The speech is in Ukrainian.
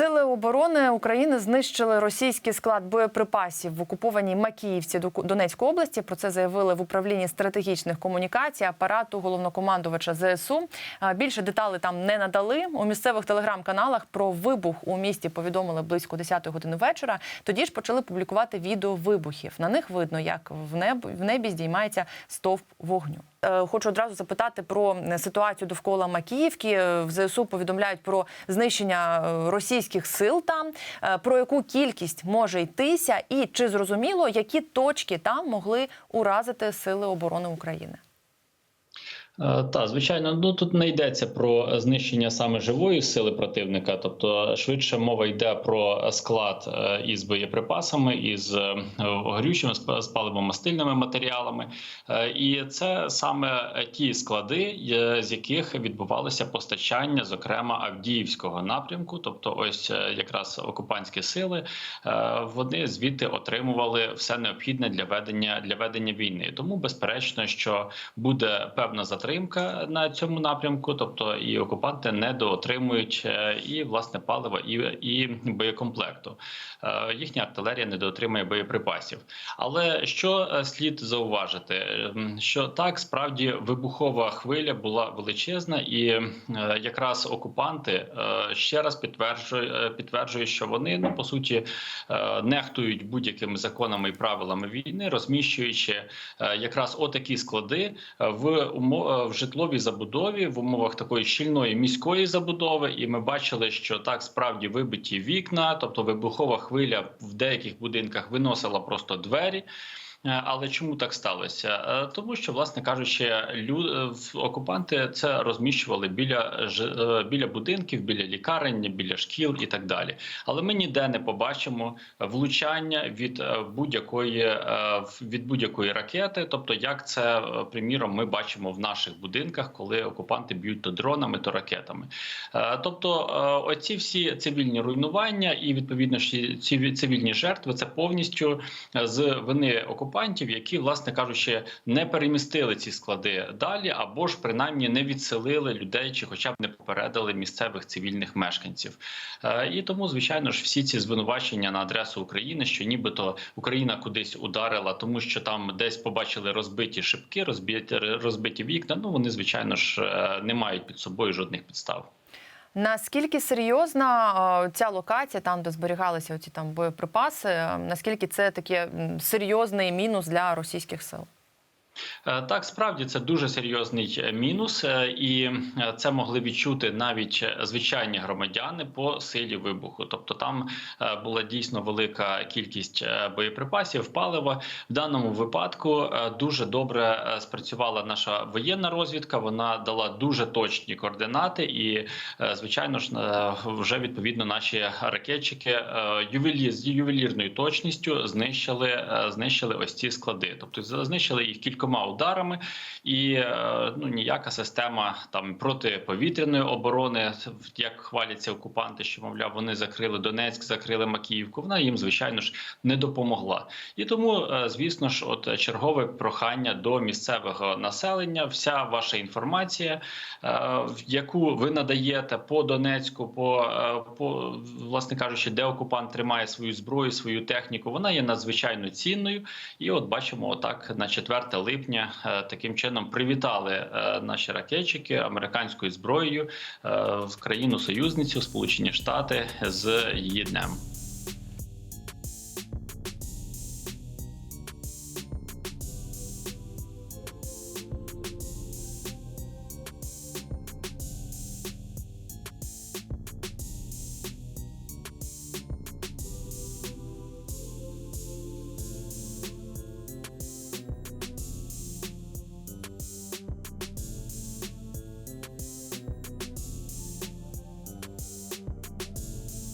Сили оборони України знищили російський склад боєприпасів в окупованій Макіївці Донецької області. Про це заявили в управлінні стратегічних комунікацій апарату головнокомандувача ЗСУ. Більше деталей там не надали. У місцевих телеграм-каналах про вибух у місті повідомили близько 10 години вечора. Тоді ж почали публікувати відео вибухів. На них видно, як в небі здіймається стовп вогню. Е, Хочу одразу запитати про е, ситуацію довкола Макіївки. Е, В ЗСУ повідомляють про знищення російських сил там. Про яку кількість може йтися, і чи зрозуміло, які точки там могли уразити сили оборони України? Так, звичайно, ну тут не йдеться про знищення саме живої сили противника, тобто швидше мова йде про склад е, із боєприпасами, із е, горючими з паливомастильними матеріалами, Е, і це саме ті склади, е, з яких відбувалося постачання, зокрема Авдіївського напрямку. Тобто, ось е, якраз окупантські сили е, вони звідти отримували все необхідне для ведення для ведення війни. Тому безперечно, що буде певна затримка на цьому напрямку, тобто і окупанти недоотримують е, і власне палива, і, і боєкомплекту. Е, Їхня артилерія недоотримує боєприпасів. Але що е, слід зауважити, що так справді вибухова хвиля була величезна, і якраз окупанти ще раз підтверджує, е, підтверджує, що вони ну по суті нехтують будь-якими законами і правилами війни, розміщуючи якраз отакі склади в умо- е, в житловій забудові в умовах такої щільної міської забудови. І ми бачили, що так справді вибиті вікна, тобто вибухова хвиля в деяких будинках виносила просто двері. Е, Але чому так сталося? Е, Тому що, власне кажучи, лю... е, окупанти це розміщували біля ж- біля будинків, біля лікарень, біля шкіл і так далі. Але ми ніде не побачимо влучання від будь-якої від будь-якої ракети. Тобто, як це приміром, ми бачимо в наших будинках, коли окупанти б'ють то дронами, то ракетами. Тобто, оці всі цивільні руйнування і відповідно ці цивільні жертви це повністю з вини окупантів, які, власне кажучи, не перемістили ці склади далі, або ж принаймні не відселили людей, чи хоча б не попередили місцевих цивільних мешканців. Е, І тому, звичайно ж, всі ці звинувачення на адресу України, що нібито Україна кудись ударила, тому що там десь побачили розбиті шибки, розбиті розбиті вікна. Ну вони звичайно ж е, не мають під собою жодних підстав. Наскільки серйозна ця локація, там де зберігалися оці там боєприпаси? Наскільки це таке серйозний мінус для російських сил? Е, Так, справді це дуже серйозний е, мінус, е, і це могли відчути навіть звичайні громадяни по силі вибуху. Тобто там була дійсно велика кількість боєприпасів, палива. В даному випадку дуже добре спрацювала наша воєнна розвідка. Вона дала дуже точні координати, і звичайно ж вже відповідно наші ракетчики ювелір з ювелірною точністю знищили, знищили ось ці склади. Тобто знищили їх кількома ударами, і е, ну ніяка система там протиповітряної оборони, як хваляться окупанти, що мовляв вони закрили Донецьк, закрили Макіївку. Вона їм звичайно ж не допомогла. І тому, е, звісно ж, от чергове прохання до місцевого населення. Вся ваша інформація, е, яку ви надаєте по Донецьку, по, по власне кажучи, де окупант тримає свою зброю, свою техніку, вона є надзвичайно цінною. І от бачимо, отак на 4 липня е, таким чином привітали е, наші ракетчики американською зброєю е, в країну союзницю Сполучені Штати з її днем.